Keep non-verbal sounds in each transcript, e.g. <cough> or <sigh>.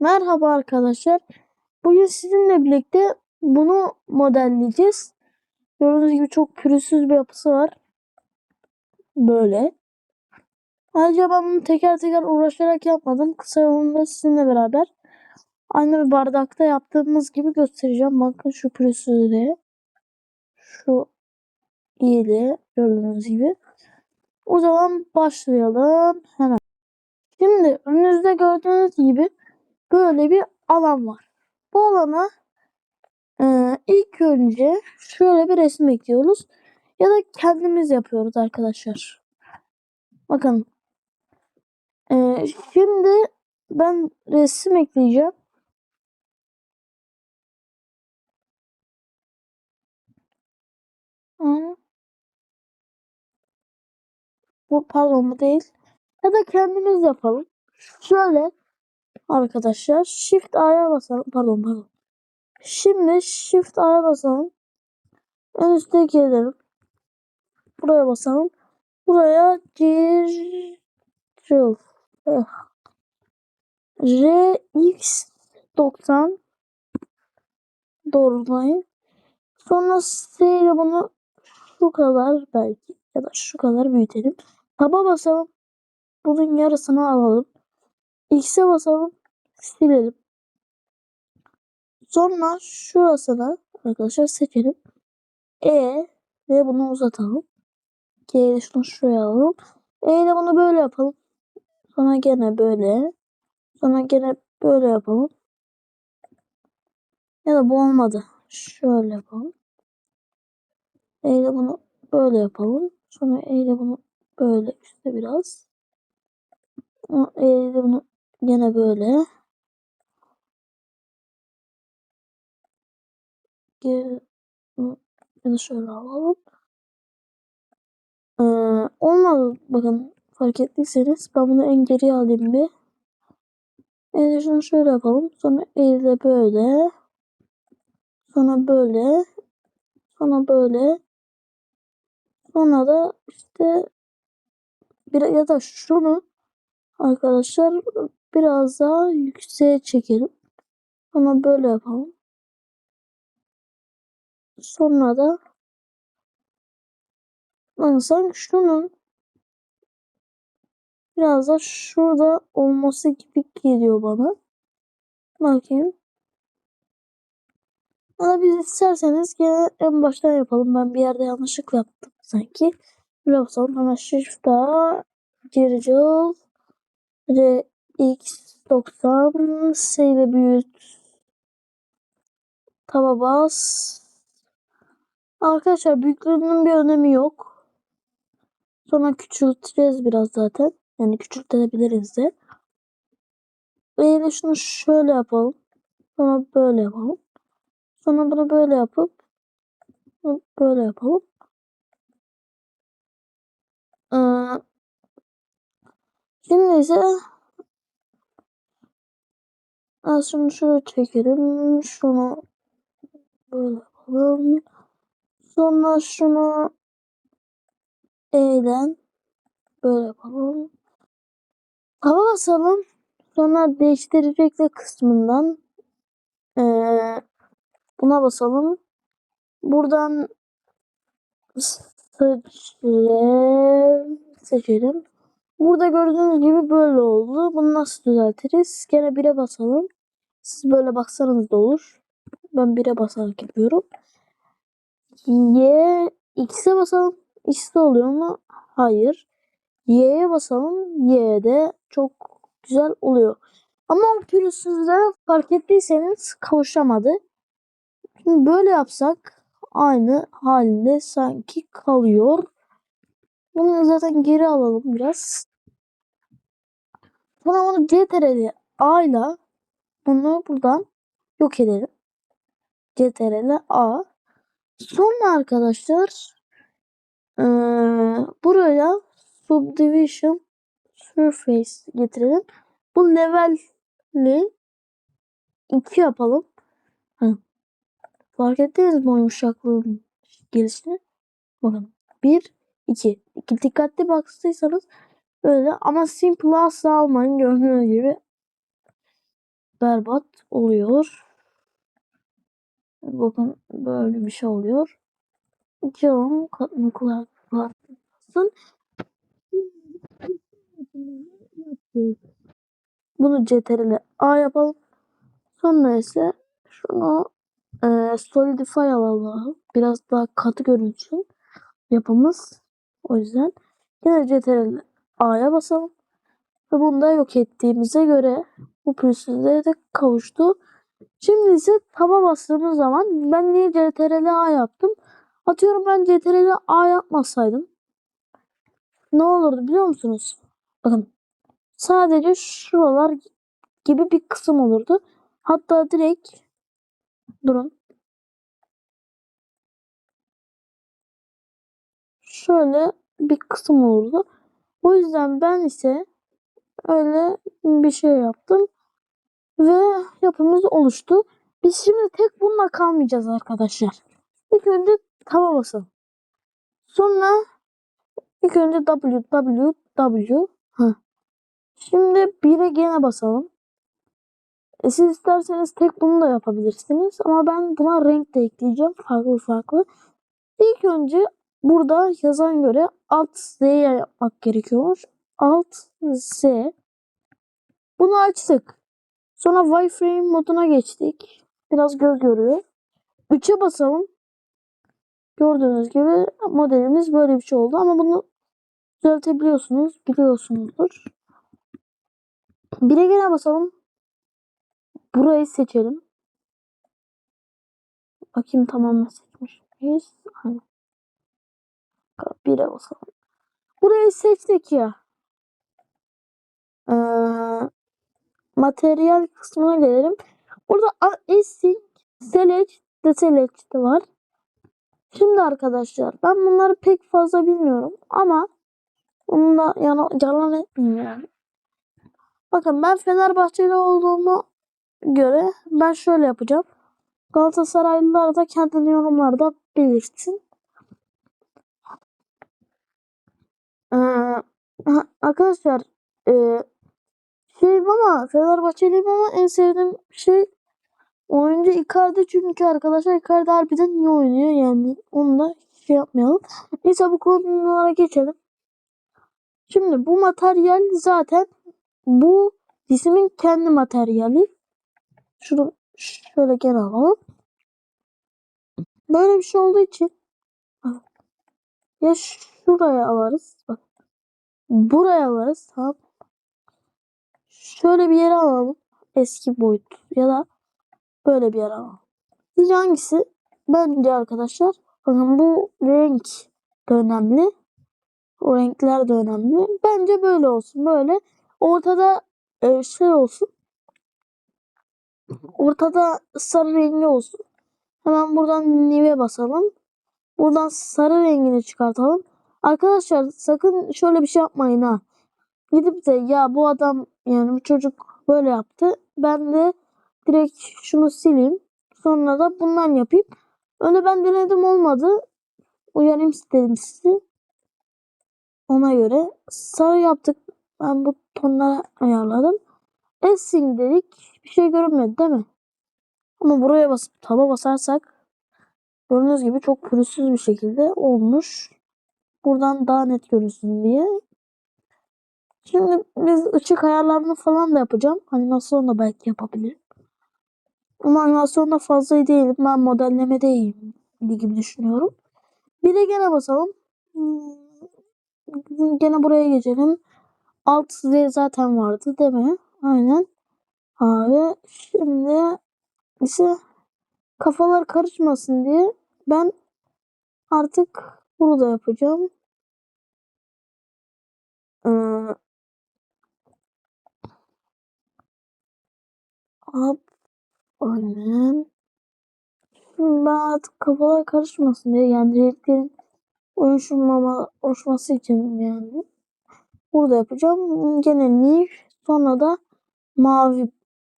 Merhaba arkadaşlar. Bugün sizinle birlikte bunu modelleyeceğiz. Gördüğünüz gibi çok pürüzsüz bir yapısı var. Böyle. Ayrıca ben bunu teker teker uğraşarak yapmadım. Kısa yolunda sizinle beraber aynı bir bardakta yaptığımız gibi göstereceğim. Bakın şu pürüzsüzlüğe. Şu iyiliği gördüğünüz gibi. O zaman başlayalım hemen. Şimdi önünüzde gördüğünüz gibi böyle bir alan var. Bu alana e, ilk önce şöyle bir resim ekliyoruz. Ya da kendimiz yapıyoruz arkadaşlar. Bakın. E, şimdi ben resim ekleyeceğim. Bu pardon bu değil. Ya da kendimiz yapalım. Şöyle arkadaşlar Shift A'ya basalım. Pardon pardon. Şimdi Shift A'ya basalım. En üstte gelelim. Buraya basalım. Buraya gir RX90 doğrulayın. Sonra ile bunu şu kadar belki ya da şu kadar büyütelim. Taba basalım. Bunun yarısını alalım. X'e basalım. Silelim. Sonra şurasını arkadaşlar seçelim. E ve bunu uzatalım. G ile şunu şuraya alalım. E ile bunu böyle yapalım. Sonra gene böyle. Sonra gene böyle yapalım. Ya da bu olmadı. Şöyle yapalım. E ile bunu böyle yapalım. Sonra E ile bunu böyle üstte biraz. E ile bunu gene böyle. Da şöyle alalım. Ee, olmadı. Bakın fark ettiyseniz ben bunu en geriye alayım bir. E şunu şöyle yapalım. Sonra elle böyle. Sonra böyle. Sonra böyle. Sonra da işte bir ya da şunu arkadaşlar biraz daha yükseğe çekelim. Sonra böyle yapalım. Sonra da lan sanki şunun biraz da şurada olması gibi geliyor bana. Bakayım. Ama biz isterseniz gene en baştan yapalım. Ben bir yerde yanlışlıkla yaptım sanki. Basalım. Hemen shift daha Circle RX90 S ile büyüt taba bas. Arkadaşlar büyüklüğünün bir önemi yok. Sonra küçülteceğiz biraz zaten. Yani küçültebiliriz de. Ve şunu şöyle yapalım. Sonra böyle yapalım. Sonra bunu böyle yapıp böyle yapalım. Ee, şimdi ise şunu şöyle çekelim. Şunu böyle yapalım. Sonra şunu E'den böyle yapalım. Hava basalım. Sonra değiştirecekler kısmından ee, buna basalım. Buradan seçelim. seçelim. Burada gördüğünüz gibi böyle oldu. Bunu nasıl düzeltiriz? Gene 1'e basalım. Siz böyle baksanız da olur. Ben 1'e basarak yapıyorum. Y X'e basalım. X'de oluyor mu? Hayır. Y'ye basalım. Y'de çok güzel oluyor. Ama pürüzsüzde fark ettiyseniz kavuşamadı. Şimdi böyle yapsak aynı halinde sanki kalıyor. Bunu zaten geri alalım biraz. Buna bunu CTRL A ile bunu buradan yok edelim. CTRL A. Sonra arkadaşlar ee, buraya subdivision surface getirelim. Bu levelli 2 yapalım. Hı. Fark ettiniz mi o yumuşaklığın gelişini? Bakın 1 2 2 dikkatli baktıysanız böyle ama simple asla almayın gördüğünüz gibi berbat oluyor. Bakın böyle bir şey oluyor. Camım katlı kulaklıksın. Bunu CTRL A yapalım. Sonra ise şunu e, Solidify alalım. Biraz daha katı görünsün yapımız. O yüzden yine CTRL A'ya basalım. Ve bunu da yok ettiğimize göre bu pürüzsüzlüğe de kavuştu. Şimdi ise taba bastığımız zaman ben niye CTRL A yaptım? Atıyorum ben CTRL A yapmasaydım ne olurdu biliyor musunuz? Bakın sadece şuralar gibi bir kısım olurdu. Hatta direkt durun. Şöyle bir kısım olurdu. O yüzden ben ise öyle bir şey yaptım. Ve yapımız oluştu. Biz şimdi tek bununla kalmayacağız arkadaşlar. İlk önce tava basalım. Sonra ilk önce www ha. Şimdi 1'e gene basalım. E siz isterseniz tek bunu da yapabilirsiniz. Ama ben buna renk de ekleyeceğim. Farklı farklı. İlk önce burada yazan göre alt Z'ye yapmak gerekiyormuş. Alt Z. Bunu açtık. Sonra wireframe moduna geçtik. Biraz göz görüyor. 3'e basalım. Gördüğünüz gibi modelimiz böyle bir şey oldu. Ama bunu düzeltebiliyorsunuz. Biliyorsunuzdur. 1'e gene basalım. Burayı seçelim. Bakayım tamamen seçmiş miyiz? Aynen. 1'e basalım. Burayı seçtik ya. Ee, materyal kısmına gelelim. Burada async, select, de var. Şimdi arkadaşlar ben bunları pek fazla bilmiyorum ama bunu da yana, yalan etmeyeyim yani. Bakın ben Fenerbahçeli olduğumu göre ben şöyle yapacağım. Galatasaraylılar da kendini yorumlarda belirtsin. Ee, arkadaşlar e, şeyim ama Fenerbahçeliyim ama en sevdiğim şey oyuncu Icardi çünkü arkadaşlar Icardi harbiden iyi oynuyor yani onu da şey yapmayalım. Neyse bu konulara geçelim. Şimdi bu materyal zaten bu cismin kendi materyali. Şunu şöyle gene alalım. Böyle bir şey olduğu için ya şuraya alırız. Bak. Buraya alırız. Tamam. Şöyle bir yere alalım. Eski boyut. Ya da böyle bir yere alalım. Sizce hangisi? Bence arkadaşlar bakın bu renk de önemli. O renkler de önemli. Bence böyle olsun. Böyle ortada e, şey olsun. Ortada sarı rengi olsun. Hemen buradan nive basalım. Buradan sarı rengini çıkartalım. Arkadaşlar sakın şöyle bir şey yapmayın ha. Gidip de ya bu adam yani bu çocuk böyle yaptı. Ben de direkt şunu sileyim. Sonra da bundan yapayım. Öyle ben denedim olmadı. Uyarayım istedim sizi. Ona göre sarı yaptık. Ben bu tonları ayarladım. Essing dedik. Bir şey görünmedi değil mi? Ama buraya basıp taba basarsak gördüğünüz gibi çok pürüzsüz bir şekilde olmuş. Buradan daha net görünsün diye. Şimdi biz ışık ayarlarını falan da yapacağım. Animasyon da belki yapabilirim. Ama animasyonda fazla iyi değilim. Ben modelleme iyiyim gibi düşünüyorum. Bir de gene basalım. Hmm, gene buraya geçelim. Alt Z zaten vardı değil mi? Aynen. Abi şimdi ise kafalar karışmasın diye ben artık bunu da yapacağım. Ee, hop aynen. Ben kafalar karışmasın diye yani renklerin uyuşmama, uyuşması için yani burada yapacağım. Gene Nif sonra da mavi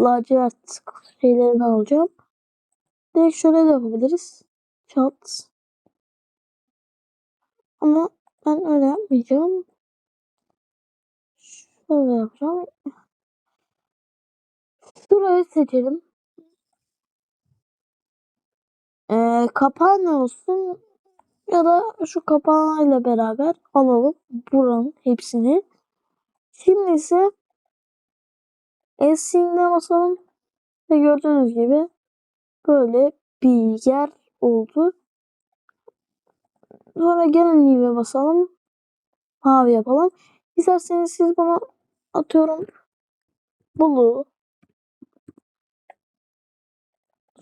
lacivert şeylerini alacağım. Direkt şöyle de yapabiliriz. Çat. Ama ben öyle yapmayacağım. Şöyle yapacağım. Şu Şurayı seçelim. Ee, kapağı ne olsun? Ya da şu kapağıyla beraber alalım buranın hepsini. Şimdi ise Essing'e basalım. Ve gördüğünüz gibi böyle bir yer oldu. Sonra gelin Leave'e basalım. Mavi yapalım. İsterseniz siz bunu atıyorum. Blue.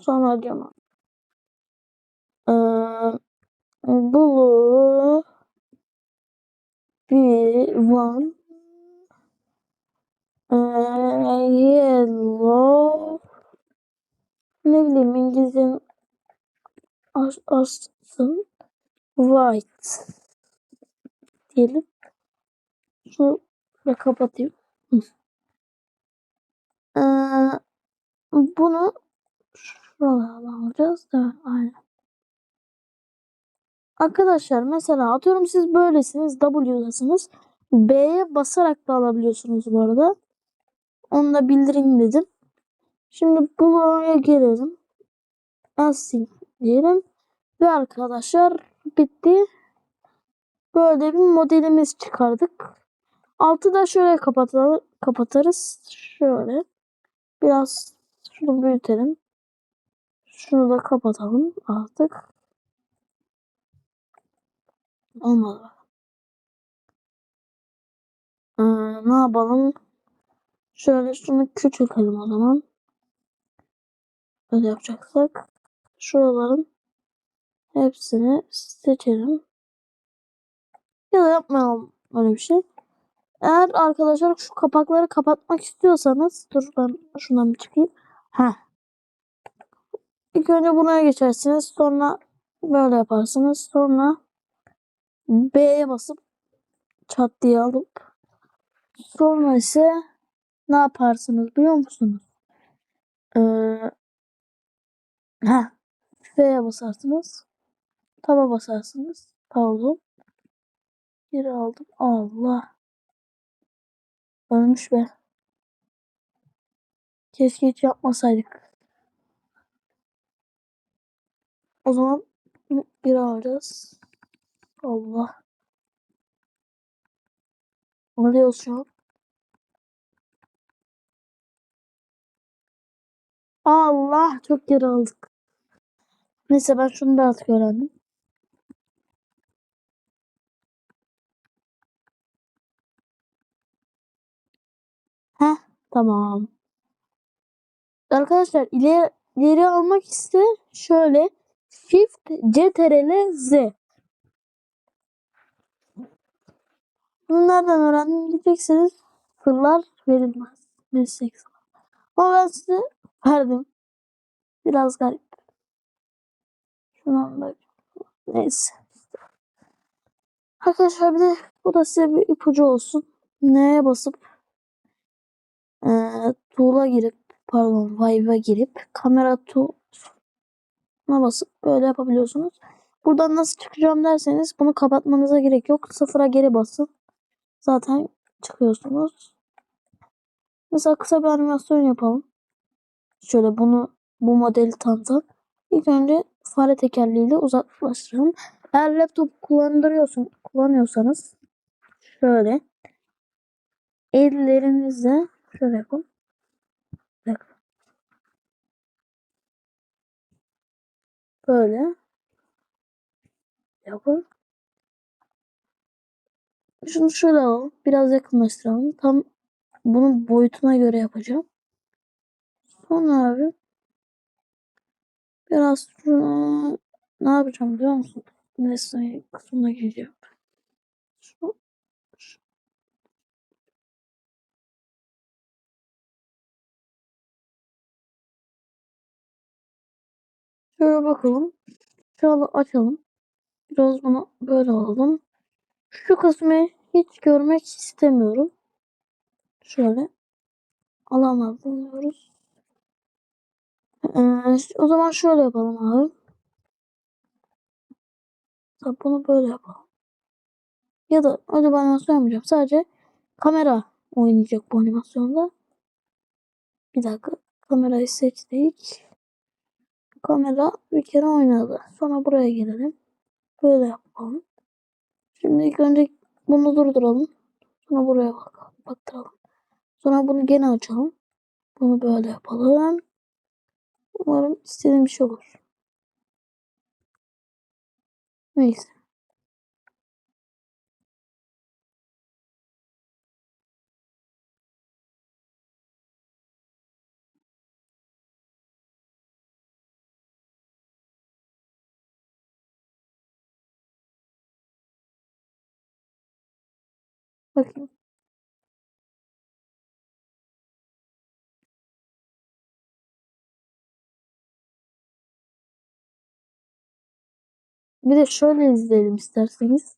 Sonra diyorum. Ee, blue. Bir one. Ee, yellow. Ne bileyim İngilizcenin as, asın white diyelim. Şunu da kapatayım. Ee, bunu şuralardan alacağız. Evet, aynen. Arkadaşlar mesela atıyorum siz böylesiniz W'dasınız. B'ye basarak da alabiliyorsunuz bu arada. Onu da bildireyim dedim. Şimdi Blue'ya gelelim. Async diyelim. Ve arkadaşlar bitti. Böyle bir modelimiz çıkardık. Altı da şöyle kapatalım, kapatarız. Şöyle. Biraz şunu büyütelim. Şunu da kapatalım artık. Olmadı. Ee, ne yapalım? Şöyle şunu küçültelim o zaman. Böyle yapacaksak. Şuraların hepsini seçelim. Ya da yapmayalım öyle bir şey. Eğer arkadaşlar şu kapakları kapatmak istiyorsanız dur ben şundan bir çıkayım. Heh. İlk önce buraya geçersiniz. Sonra böyle yaparsınız. Sonra B'ye basıp çat diye alıp sonra ise ne yaparsınız biliyor musunuz? Ee, heh. F'ye basarsınız. Taba basarsınız. Pardon. Geri aldım. Allah. Ölmüş be. Keşke hiç yapmasaydık. O zaman bir alacağız. Allah. Alıyoruz şu an. Allah çok geri aldık. Neyse ben şunu da artık öğrendim. Heh tamam. Arkadaşlar ileri, ileri almak ise şöyle Shift CTRL Z. Bunu nereden öğrendim diyeceksiniz. Sırlar verilmez. Meslek. Ama ben size verdim. Biraz garip. Şundan da neyse. Arkadaşlar bir de bu da size bir ipucu olsun. Neye basıp e, tool'a girip pardon Vive'a girip kamera tool'una basıp böyle yapabiliyorsunuz. Buradan nasıl çıkacağım derseniz bunu kapatmanıza gerek yok. Sıfıra geri basın. Zaten çıkıyorsunuz. Mesela kısa bir animasyon yapalım. Şöyle bunu bu modeli tanıtalım. İlk önce fare tekerleğiyle uzaklaştıralım. Eğer laptop kullandırıyorsun, kullanıyorsanız şöyle ellerinizle şöyle yapın. Bak. Böyle yapın. Şunu şöyle alalım. Biraz yakınlaştıralım. Tam bunun boyutuna göre yapacağım. Sonra abi biraz şunu ne yapacağım biliyor musun? Nesne kısmına gireceğim. Şöyle bakalım. Şöyle açalım. Biraz bunu böyle alalım. Şu kısmı hiç görmek istemiyorum. Şöyle alamadım diyoruz. Ee, o zaman şöyle yapalım abi. Bunu böyle yapalım. Ya da acaba animasyon yapmayacağım. Sadece kamera oynayacak bu animasyonda. Bir dakika. Kamerayı seçtik. Kamera bir kere oynadı. Sonra buraya gelelim. Böyle yapalım. Şimdi ilk önce bunu durduralım. Sonra buraya bak baktıralım. Sonra bunu gene açalım. Bunu böyle yapalım. Umarım istediğim bir şey olur. Neyse. Bakayım. Bir de şöyle izleyelim isterseniz.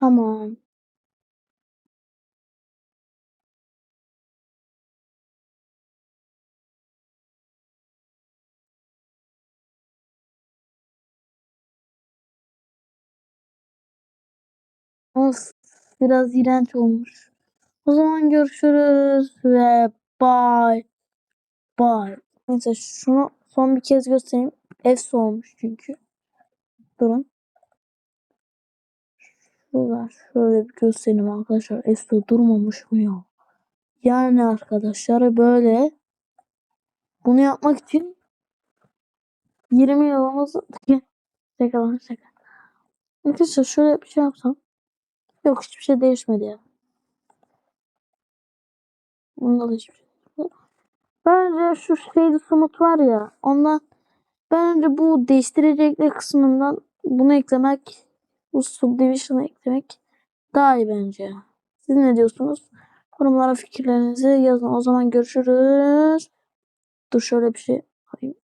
Tamam. Of, biraz iğrenç olmuş. O zaman görüşürüz ve bye. Bye. Neyse şunu son bir kez göstereyim. Ev soğumuş çünkü. Durun. Şurada şöyle bir göstereyim arkadaşlar. Esto durmamış mı ya? Yani arkadaşlar böyle bunu yapmak için 20 yılımız <laughs> şaka lan şaka. Arkadaşlar şöyle bir şey yapsam. Yok hiçbir şey değişmedi ya. Bunda da hiçbir şey değişmedi. Bence şu şeyli sumut var ya ondan bence bu değiştirecekler kısmından bunu eklemek bu subdivision'ı eklemek daha iyi bence. Siz ne diyorsunuz? Yorumlara fikirlerinizi yazın. O zaman görüşürüz. Dur şöyle bir şey alayım.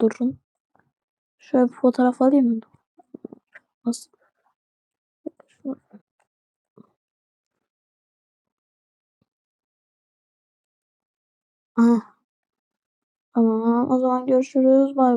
Durun. Şöyle bir fotoğraf alayım mı? Nasıl? Aha. Tamam. O zaman görüşürüz. Bay bay.